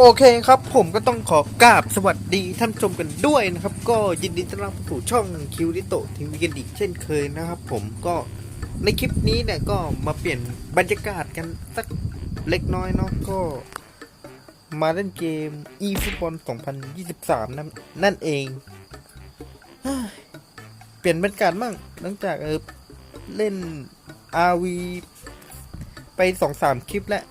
โอเคครับผมก็ต้องขอกราบสวัสดีท่านชมกันด้วยนะครับ ก็ยินดีต้อนรับสู่ช่องคิวริโตทีวีกันอีกเช่นเคยนะครับผมก็ในคลิปนี้เนี่ยก็มาเปลี่ยนบรรยากาศกันสักเล็กน้อยเนาะก็มาเล่นเกม e ฟุตบอล2023 นั่นนั่นเอง เปลี่ยนบรรยากาศมั่งหลังจากเออเล่น RV ไปสองสามคลิปแล้ว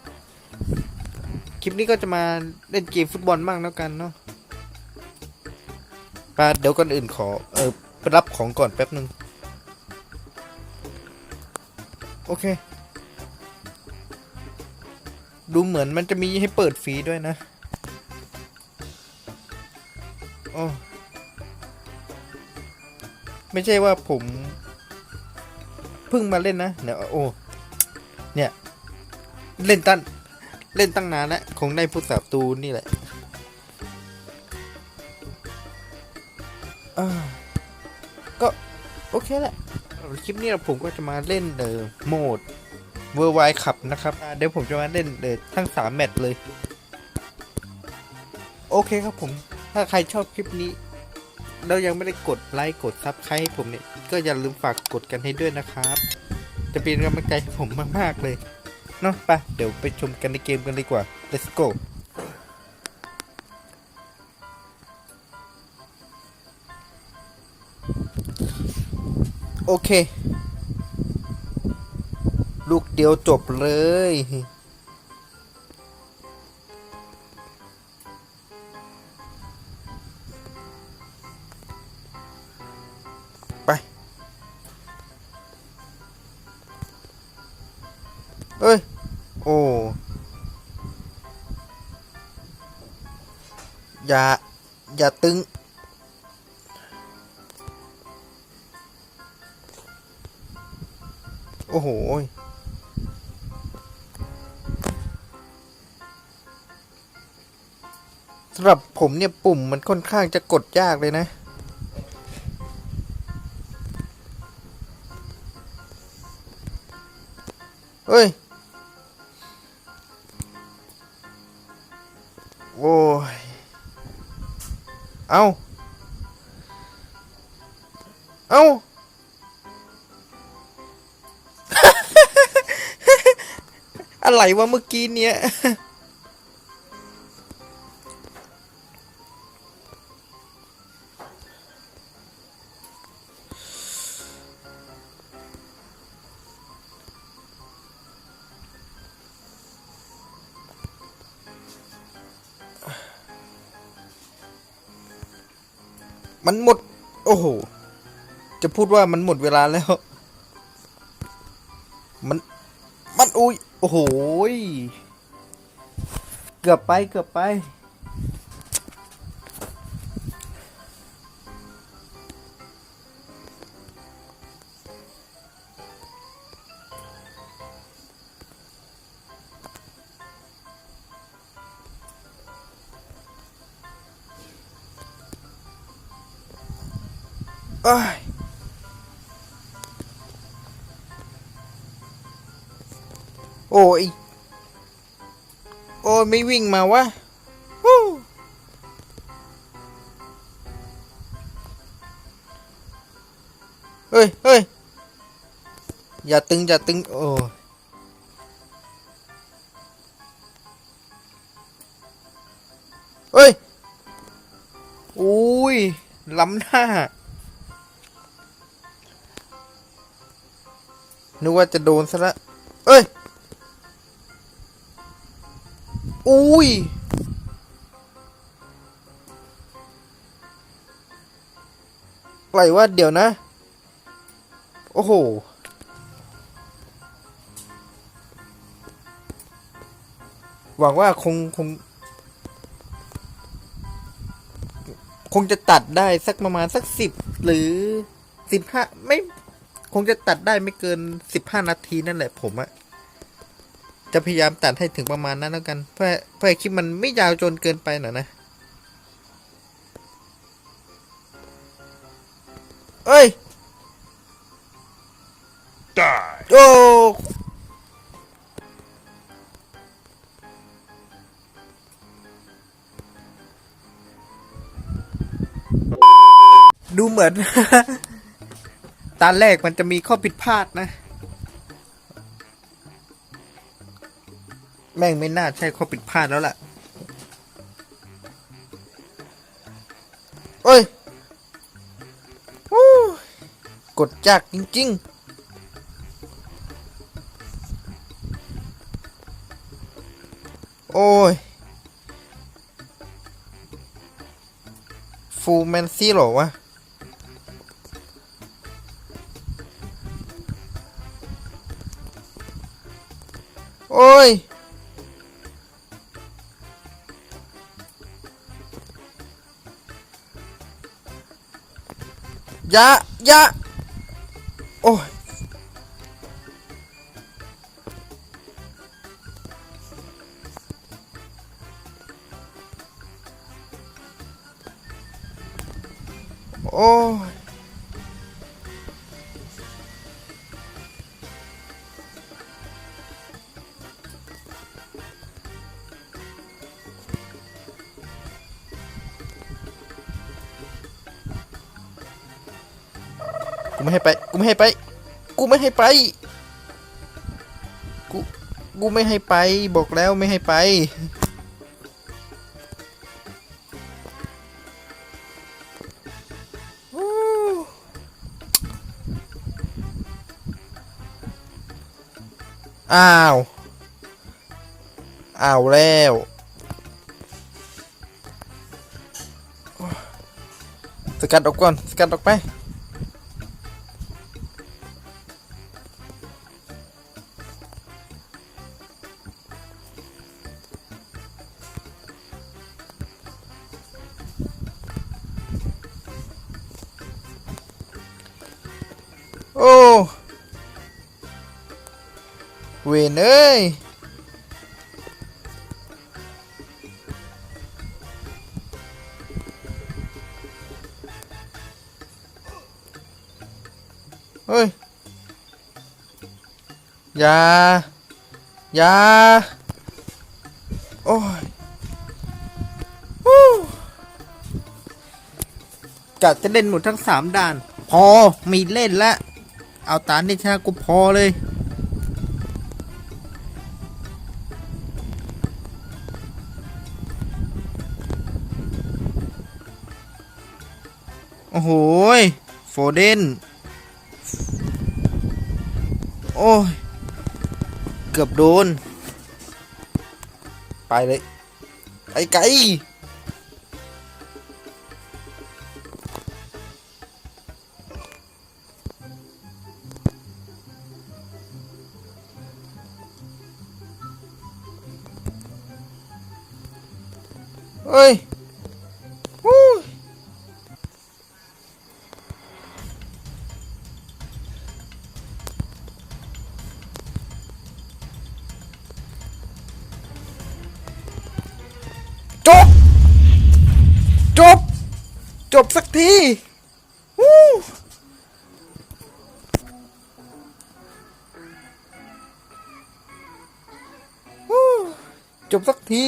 ลิปนี้ก็จะมาเล่นเกมฟุตบอลบ้างแล้วกันเนาะปาเดี๋ยวก่อนอื่นขอ เออไปรับของก่อนแป๊บหนึ่งโอเค ดูเหมือนมันจะมีให้เปิดฟรีด้วยนะโอ้ไม่ใช่ว่าผมเพิ่งมาเล่นนะเดี๋ยวโอ้ เนี่ย เล่นตั้น เล่นตั้งนานแล้ว คงได้ผู้สาบตูนนี่แหละก็โอเคแหละ คลิปนี้ผมก็จะมาเล่นเดอโหมดเวอร์ไวขับนะครับ เดี๋ยวผมจะมาเล่นเดอทั้งสามแมตช์เลย โอเคครับผม ถ้าใครชอบคลิปนี้ แล้วยังไม่ได้กดไลค์กดซับใครให้ผมเนี่ย ก็อย่าลืมฝากกดกันให้ด้วยนะครับ จะเป็นกำลังใจให้ผมมาก ๆ เลย เนาะไปเดี๋ยวไปชมกันในเกมกันดีกว่า let's go โอเค ลูกเดียวจบเลย อย่า อย่าตึง โอ้โหสำหรับผมเนี่ยปุ่มมันค่อนข้างจะกดยากเลยนะ เฮ้ย เอาเอาอะไรวะเมื่อกี้เนี้ย มันหมด โอ้โห จะพูดว่ามันหมดเวลาแล้ว มัน มันอุ้ย โอ้โห เกือบไป เกือบไป โอ้ย โอ้ยไม่วิ่งมาวะฮู้เฮ้ยเฮ้ยอย่าตึง อย่าตึง โอ้เฮ้ย อุ้ย ล้ำหน้า นึกว่าจะโดนซะละ เอ้ย อุ้ย ไหลว่าเดี๋ยวนะ โอ้โห หวังว่าคงคง คงจะตัดได้สักประมาณสักสิบหรือสิบห้าไม่ คงจะตัดได้ไม่เกิน 15 นาทีนั่นแหละผมอะจะพยายามตัดให้ถึงประมาณนั้นแล้วกัน เพื่อเพื่อคลิปมันไม่ยาวจนเกินไปหน่อยนะเอ้ยตายโอ้ดูเหมือน ตอนแรกมันจะมีข้อผิดพลาดนะ แม่งไม่น่าใช่ข้อผิดพลาดแล้วล่ะเอ้ยกดจากจริง ๆโอ้ย ฟูแมนซี่เหรอวะ โอ้ยยะ กูไม่ให้ไป กูไม่ให้ไป กูไม่ให้ไป กู กูไม่ให้ไป บอกแล้วไม่ให้ไป อ้าว อ้าวแล้วสกัดออกก่อน สกัดออกไป เวนเอ้ยเฮ้ยอย่าอย่าโอ้ยกะจะเล่นหมดทั้งสามด่าน พอมีเล่นแล้วเอาตานี่ชนะกูพอเลย โอ้โหยโฟเดนโอ้ย เกือบโดน ไปเลยไอ้ไก่เฮ้ย จบ จบสักทีวู้วู้จบสักที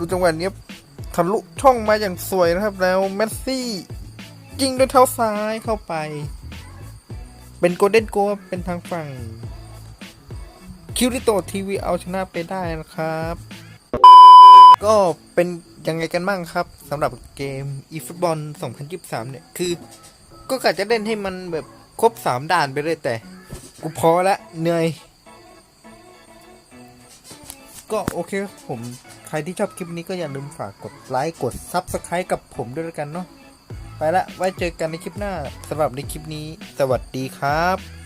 ดูจังหวะนี้ทะลุช่องมาอย่างสวยนะครับ แล้วเมสซี่ยิงด้วยเท้าซ้ายเข้าไป เป็นโกลเด้นโกเป็นทางฝั่งคิวริโตทีวีเอาชนะไปได้นะครับ ก็เป็นยังไงกันบ้างครับสำหรับเกม eFootball 2023 เนี่ย คือ ก็กะจะเล่นให้มันแบบครบ 3 ด่านไปเลยแต่ กูพอละเหนื่อย ก็โอเคผม ใครที่ชอบคลิปนี้ก็อย่าลืมฝากกดไลค์กด Subscribe กับผมด้วยล้วกันเนาะไปละไว้เจอกันในคลิปหน้าสำหรับในคลิปนี้ สวัสดีครับ